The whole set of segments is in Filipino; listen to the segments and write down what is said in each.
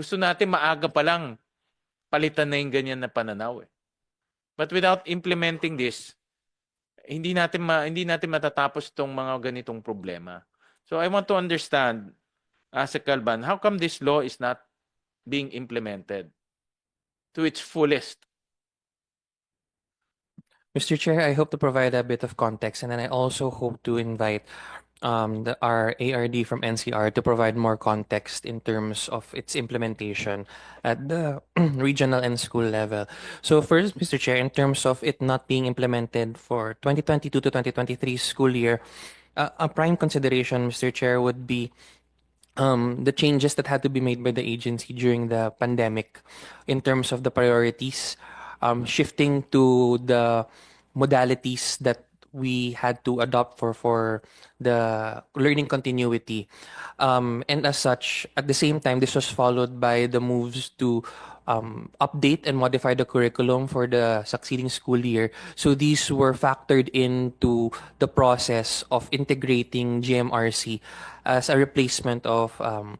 Gusto natin maaga pa lang palitan na yung ganyan na pananaw eh. But without implementing this, hindi natin ma, hindi natin matatapos itong mga ganitong problema. So I want to understand, as a Kalban, how come this law is not being implemented to its fullest? Mr. Chair, I hope to provide a bit of context, and then I also hope to invite our ARD from NCR to provide more context in terms of its implementation at the regional and school level. So first, Mr. Chair, in terms of it not being implemented for 2022 to 2023 school year, uh, a prime consideration, Mr. Chair, would be um, the changes that had to be made by the agency during the pandemic in terms of the priorities, um, shifting to the modalities that we had to adopt for for the learning continuity. Um, and as such, at the same time, this was followed by the moves to um, update and modify the curriculum for the succeeding school year. So these were factored into the process of integrating GMRC as a replacement of um,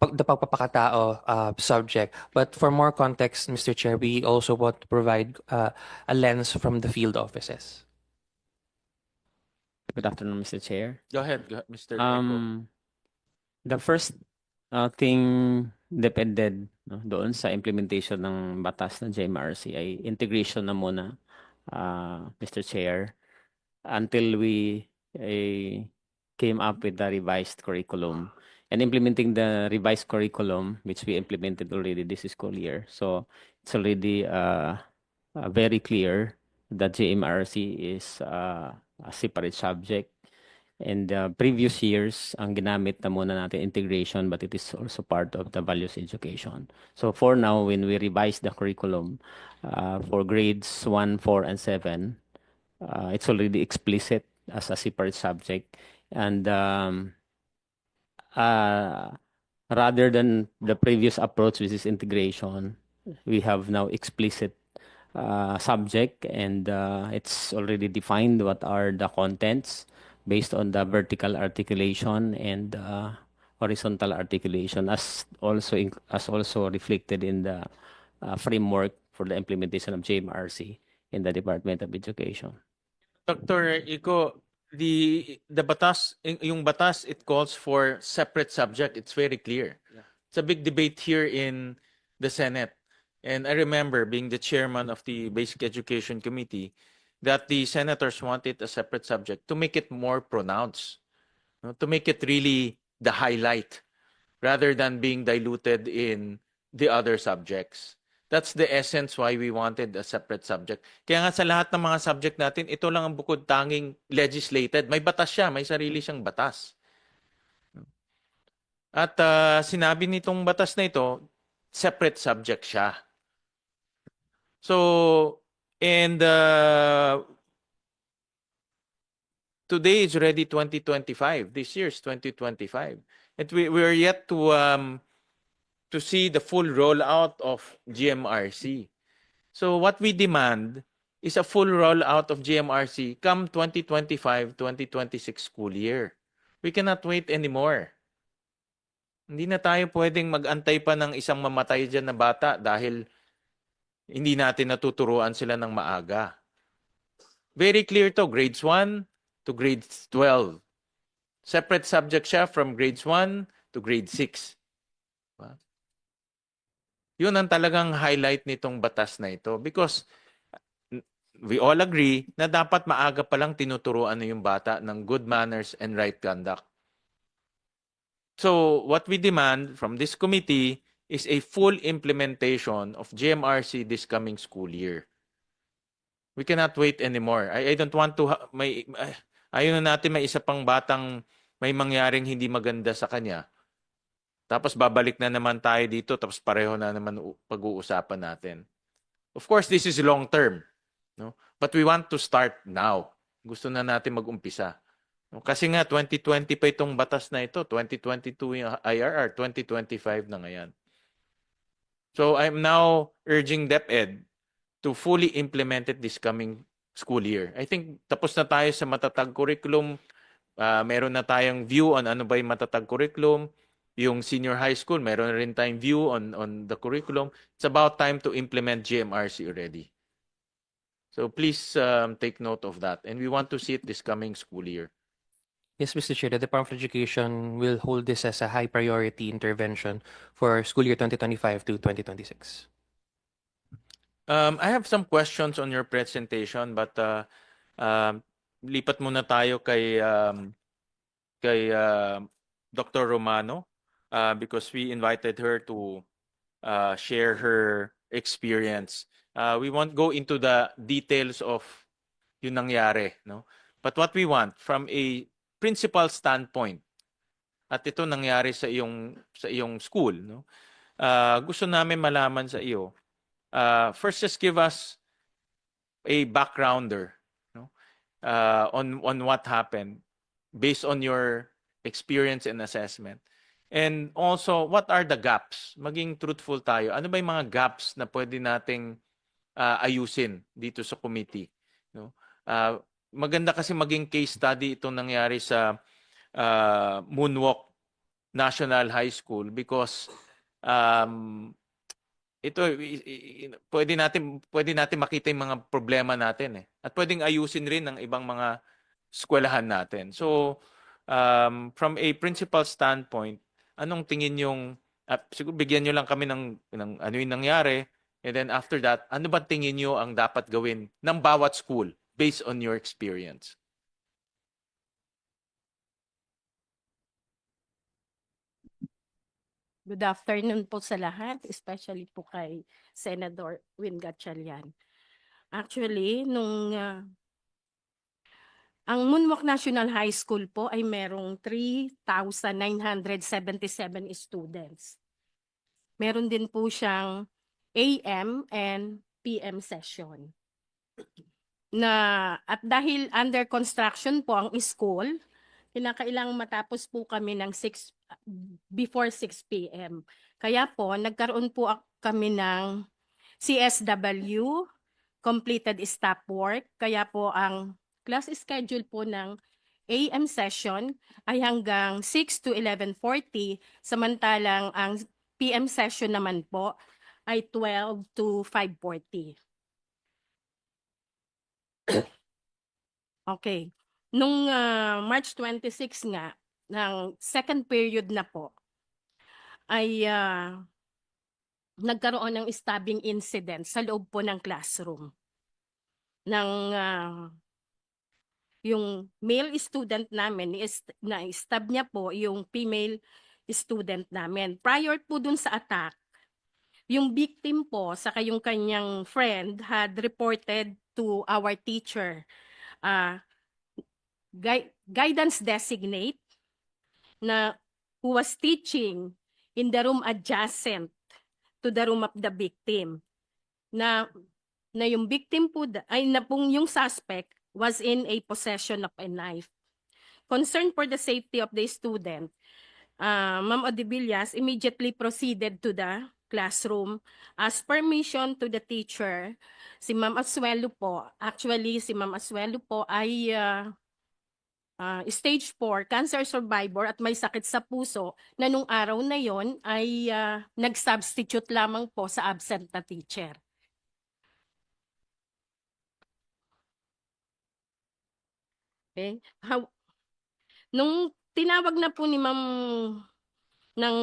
the pagpapakatao uh, subject. But for more context, Mr. Chair, we also want to provide uh, a lens from the field offices. Good afternoon, Mr. Chair. Go ahead, go- Mr. Eco. Um, the first uh, thing depended no, doon sa implementation ng batas ng JMRC ay integration na muna, uh, Mr. Chair, until we eh, came up with the revised curriculum and implementing the revised curriculum, which we implemented already this school year. So it's already uh, uh, very clear that JMRC is uh, a separate subject And the previous years, ang ginamit na muna natin integration, but it is also part of the values education. So for now, when we revise the curriculum uh, for grades 1, 4, and 7, uh, it's already explicit as a separate subject. And um, uh, rather than the previous approach, which is integration, we have now explicit uh, subject and uh, it's already defined what are the contents based on the vertical articulation and uh, horizontal articulation as also in, as also reflected in the uh, framework for the implementation of JMRC in the Department of Education. Dr. Iko, the the batas yung- yung batas it calls for separate subject. It's very clear. It's a big debate here in the Senate. And I remember being the chairman of the Basic Education Committee that the senators wanted a separate subject to make it more pronounced, no, to make it really the highlight rather than being diluted in the other subjects. That's the essence why we wanted a separate subject. Kaya nga sa lahat ng mga subject natin, ito lang ang bukod tanging legislated. May batas siya, may sarili siyang batas. At ah, sinabi nitong batas na ito, separate subject siya. So, and uh, today is already 2025. This year is 2025. And we, we are yet to um, to see the full rollout of GMRC. So what we demand is a full rollout of GMRC come 2025-2026 school year. We cannot wait anymore. Hindi na tayo pwedeng mag-antay pa ng isang mamatay dyan na bata dahil hindi natin natuturuan sila ng maaga. Very clear to, grades 1 to grades 12. Separate subject siya from grades 1 to grade 6. Diba? Yun ang talagang highlight nitong batas na ito because we all agree na dapat maaga pa lang tinuturuan na yung bata ng good manners and right conduct. So what we demand from this committee is a full implementation of GMRC this coming school year. We cannot wait anymore. I, I don't want to, may, ay- ayaw na natin may isa pang batang may mangyaring hindi maganda sa kanya. Tapos babalik na naman tayo dito, tapos pareho na naman pag-uusapan natin. Of course, this is long term. No? But we want to start now. Gusto na natin mag-umpisa. Kasi nga, 2020 pa itong batas na ito. 2022 yung IRR, 2025 na ngayon. So I'm now urging DepEd to fully implement it this coming school year. I think tapos na tayo sa matatag curriculum. Ah, meron na tayong view on ano ba yung matatag curriculum. yung senior high school, meron rin tayong view on on the curriculum. It's about time to implement GMRC already. So please um, take note of that. And we want to see it this coming school year. Yes, Mr. Chair, the Department of Education will hold this as a high priority intervention for school year 2025 to 2026. Um, I have some questions on your presentation, but uh, um, lipat muna tayo kay um, kay uh, Dr. Romano uh, because we invited her to uh, share her experience. Uh, we won't go into the details of yung nangyari, no? But what we want from a principal standpoint, at ito nangyari sa iyong sa iyong school, no? Uh, gusto namin malaman sa iyo uh, first just give us a backgrounder no? uh, on on what happened based on your experience and assessment. And also, what are the gaps? Maging truthful tayo. Ano ba yung mga gaps na pwede nating uh, ayusin dito sa committee? No? Uh, maganda kasi maging case study itong nangyari sa uh, Moonwalk National High School because um, ito pwede natin pwede natin makita yung mga problema natin eh. At pwedeng ayusin rin ng ibang mga eskwelahan natin. So um, from a principal standpoint, anong tingin yung uh, siguro bigyan niyo lang kami ng ng ano yung nangyari and then after that, ano ba tingin niyo ang dapat gawin ng bawat school based on your experience? Good afternoon po sa lahat, especially po kay Senador Win Gatchalian. Actually, nung ah, ang Moonwalk National High School po ay merong 3,977 students. Meron din po siyang AM and PM session. Na at dahil under construction po ang school, kinakailangang matapos po kami ng 6 before 6 p.m. Kaya po, nagkaroon po kami ng CSW, completed stop work. Kaya po ang class schedule po ng AM session ay hanggang 6 to 11.40, samantalang ang PM session naman po ay 12 to 5.40. Okay. Nung ah, March 26 nga, ng second period na po, ay ah, nagkaroon ng stabbing incident sa loob po ng classroom. Ng ah, yung male student namin, is, na stab niya po yung female student namin. Prior po dun sa attack, yung victim po, saka yung kanyang friend had reported to our teacher, ah, gui- guidance designate na who was teaching in the room adjacent to the room of the victim na na yung victim po ay na pong yung suspect was in a possession of a knife. Concerned for the safety of the student, uh, Ma'am Odibillas immediately proceeded to the classroom as permission to the teacher. Si Ma'am Asuelo po, actually si Ma'am Asuelo po ay uh, ah, stage 4 cancer survivor at may sakit sa puso na nung araw na yon ay ah, nag-substitute lamang po sa absent na teacher. Okay? How, nung tinawag na po ni ma'am ng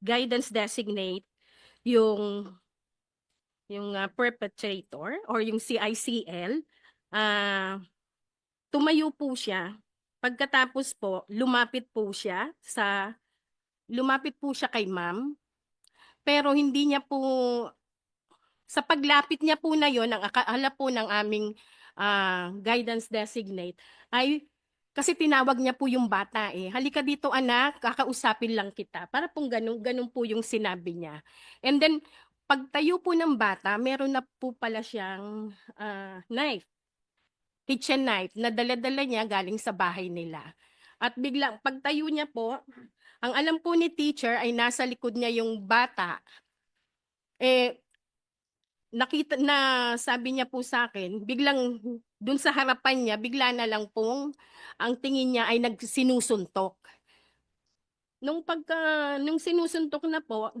guidance designate yung yung ah, perpetrator or yung CICL, ah tumayo po siya Pagkatapos po, lumapit po siya sa lumapit po siya kay ma'am. Pero hindi niya po sa paglapit niya po na yon ang akaala po ng aming ah, guidance designate ay kasi tinawag niya po yung bata eh. Halika dito anak, kakausapin lang kita. Para pong ganun, ganun po yung sinabi niya. And then, pagtayo po ng bata, meron na po pala siyang ah, knife kitchen knife na dala-dala niya galing sa bahay nila. At biglang pagtayo niya po, ang alam po ni teacher ay nasa likod niya yung bata. Eh nakita na sabi niya po sa akin, biglang dun sa harapan niya, bigla na lang pong ang tingin niya ay nagsinusuntok. nung pagka nung sinusuntok na po